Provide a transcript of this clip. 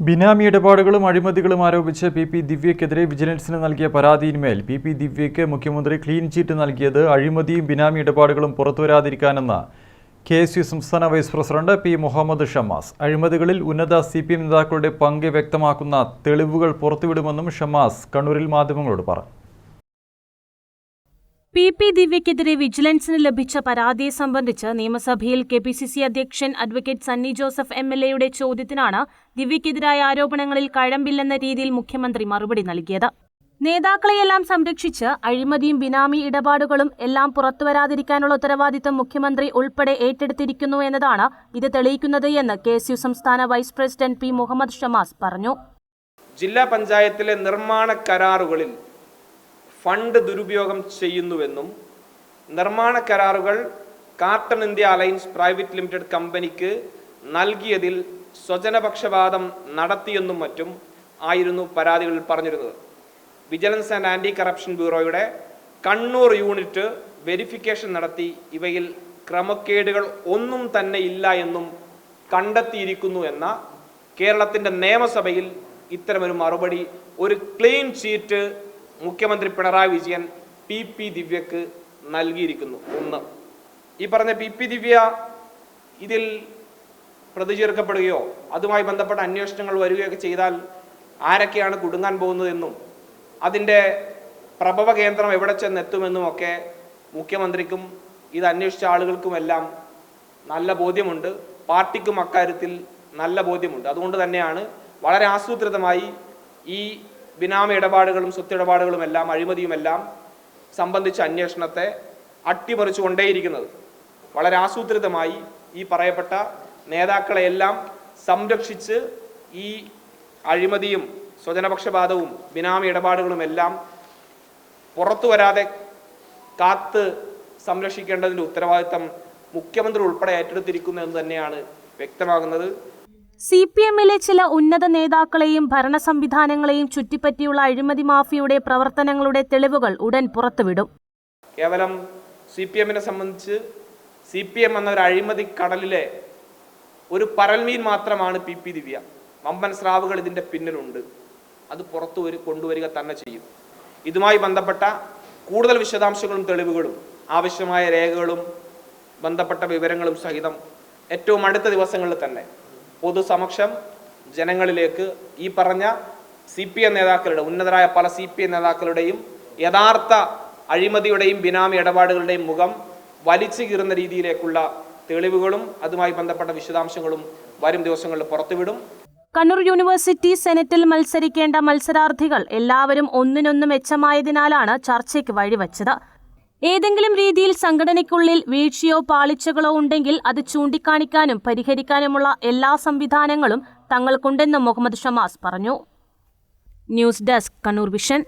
ബിനാമി ഇടപാടുകളും അഴിമതികളും ആരോപിച്ച് P P ദിവ്യക്കെതിരെ വിജിലൻസിന് നൽകിയ പരാതിയിന്മേൽ പി പി ദിവ്യയ്ക്ക് മുഖ്യമന്ത്രി ക്ലീൻ ചീറ്റ് നൽകിയത് അഴിമതിയും ബിനാമി ഇടപാടുകളും പുറത്തുവരാതിരിക്കാനെന്ന് കെ എസ് യു സംസ്ഥാന vice president P Muhammad Shamas. അഴിമതികളിൽ ഉന്നത സി പി എം നേതാക്കളുടെ പങ്ക് വ്യക്തമാക്കുന്ന തെളിവുകൾ പുറത്തുവിടുമെന്നും ഷമാസ് കണ്ണൂരിൽ മാധ്യമങ്ങളോട് പറഞ്ഞു. പി പി ദിവ്യക്കെതിരെ വിജിലൻസിന് ലഭിച്ച പരാതിയെ സംബന്ധിച്ച് നിയമസഭയിൽ കെ പി സി സി അധ്യക്ഷൻ advocate Sunny Joseph M L എയുടെ ചോദ്യത്തിനാണ് ദിവ്യക്കെതിരായ ആരോപണങ്ങളിൽ കഴമ്പില്ലെന്ന രീതിയിൽ മുഖ്യമന്ത്രി മറുപടി നൽകിയത്. നേതാക്കളെയെല്ലാം സംരക്ഷിച്ച് അഴിമതിയും ബിനാമി ഇടപാടുകളും എല്ലാം പുറത്തുവരാതിരിക്കാനുള്ള ഉത്തരവാദിത്തം മുഖ്യമന്ത്രി ഉൾപ്പെടെ ഏറ്റെടുത്തിരിക്കുന്നു എന്നതാണ് ഇത് തെളിയിക്കുന്നത് എന്ന് കെ എസ് യു സംസ്ഥാന vice president P Muhammad Shamas പറഞ്ഞു. ജില്ലാ പഞ്ചായത്തിലെ നിർമ്മാണ കരാറുകളിൽ ഫണ്ട് ദുരുപയോഗം ചെയ്യുന്നുവെന്നും നിർമ്മാണ കരാറുകൾ Carton India Alliance private limited കമ്പനിക്ക് നൽകിയതിൽ സ്വജനപക്ഷപാതം നടത്തിയെന്നും മറ്റും ആയിരുന്നു പരാതികളിൽ പറഞ്ഞിരുന്നത്. വിജിലൻസ് ആൻഡ് ആന്റി കറപ്ഷൻ ബ്യൂറോയുടെ കണ്ണൂർ യൂണിറ്റ് വെരിഫിക്കേഷൻ നടത്തി. ഇവയിൽ ക്രമക്കേടുകൾ ഒന്നും തന്നെ ഇല്ല എന്നും കണ്ടെത്തിയിരിക്കുന്നു എന്ന കേരളത്തിന്റെ നിയമസഭയിൽ ഇത്തരമൊരു മറുപടി ഒരു ക്ലീൻ ചീറ്റ് മുഖ്യമന്ത്രി പിണറായി വിജയൻ പി പി ദിവ്യക്ക് നൽകിയിരിക്കുന്നു. ഒന്ന്. ഈ പറഞ്ഞ പി പി ദിവ്യ ഇതിൽ പ്രതി ചേർക്കപ്പെടുകയോ അതുമായി ബന്ധപ്പെട്ട അന്വേഷണങ്ങൾ വരികയൊക്കെ ചെയ്താൽ ആരൊക്കെയാണ് കുടുങ്ങാൻ പോകുന്നതെന്നും അതിന്റെ പ്രഭവ കേന്ദ്രം എവിടെ ചെന്നെത്തുമെന്നും ഒക്കെ മുഖ്യമന്ത്രിക്കും ഇത് അന്വേഷിച്ച ആളുകൾക്കുമെല്ലാം നല്ല ബോധ്യമുണ്ട്. പാർട്ടിക്കും അക്കാര്യത്തിൽ നല്ല ബോധ്യമുണ്ട്. അതുകൊണ്ട് തന്നെയാണ് വളരെ ആസൂത്രിതമായി ഈ ബിനാമി ഇടപാടുകളും സ്വത്തിടപാടുകളും എല്ലാം അഴിമതിയുമെല്ലാം സംബന്ധിച്ച അന്വേഷണത്തെ അട്ടിമറിച്ചു കൊണ്ടേയിരിക്കുന്നത് വളരെ ആസൂത്രിതമായി ഈ പറയപ്പെട്ട നേതാക്കളെയെല്ലാം സംരക്ഷിച്ച് ഈ അഴിമതിയും സ്വജനപക്ഷപാതവും ബിനാമ ഇടപാടുകളും എല്ലാം പുറത്തു വരാതെ കാത്ത് സംരക്ഷിക്കേണ്ടതിന്റെ ഉത്തരവാദിത്തം മുഖ്യമന്ത്രി ഉൾപ്പെടെ ഏറ്റെടുത്തിരിക്കുന്നു എന്ന് തന്നെയാണ് വ്യക്തമാകുന്നത്. സി പി എമ്മിലെ ചില ഉന്നത നേതാക്കളെയും ഭരണ സംവിധാനങ്ങളെയും ചുറ്റിപ്പറ്റിയുള്ള അഴിമതി മാഫിയുടെ പ്രവർത്തനങ്ങളുടെ തെളിവുകൾ ഉടൻ പുറത്തുവിടും. കേവലം സി പി എമ്മിനെ സംബന്ധിച്ച് സി പി എം എന്ന ഒരു അഴിമതി കടലിലെ ഒരു പരൽമീൻ മാത്രമാണ് പി പി ദിവ്യ. വമ്പൻ സ്രാവുകൾ ഇതിന്റെ പിന്നിലുണ്ട്. അത് പുറത്തു വരും കൊണ്ടുവരിക തന്നെ ചെയ്യും. ഇതുമായി ബന്ധപ്പെട്ട കൂടുതൽ വിശദാംശങ്ങളും തെളിവുകളും ആവശ്യമായ രേഖകളും ബന്ധപ്പെട്ട വിവരങ്ങളും സഹിതം ഏറ്റവും അടുത്ത ദിവസങ്ങളിൽ തന്നെ പൊതുസമക്ഷം ജനങ്ങളിലേക്ക് ഈ പറഞ്ഞ സി പി എം നേതാക്കളുടെ ഉന്നതരായ പല സി പി എം നേതാക്കളുടെയും യഥാർത്ഥ അഴിമതിയുടെയും ബിനാമി ഇടപാടുകളുടെയും മുഖം വലിച്ചു കീറുന്ന രീതിയിലേക്കുള്ള തെളിവുകളും അതുമായി ബന്ധപ്പെട്ട വിശദാംശങ്ങളും വരും ദിവസങ്ങളിൽ പുറത്തുവിടും. കണ്ണൂർ യൂണിവേഴ്സിറ്റി സെനറ്റിൽ മത്സരിക്കേണ്ട മത്സരാർത്ഥികൾ എല്ലാവരും ഒന്നിനൊന്ന് മെച്ചമായതിനാലാണ് ചർച്ചയ്ക്ക് വഴിവെച്ചത്. ഏതെങ്കിലും രീതിയിൽ സംഘടനയ്ക്കുള്ളിൽ വീഴ്ചയോ പാളിച്ചകളോ ഉണ്ടെങ്കിൽ അത് ചൂണ്ടിക്കാണിക്കാനും പരിഹരിക്കാനുമുള്ള എല്ലാ സംവിധാനങ്ങളും തങ്ങൾക്കുണ്ടെന്നും മുഹമ്മദ് ഷമാസ് പറഞ്ഞു. News desk Kannur vision.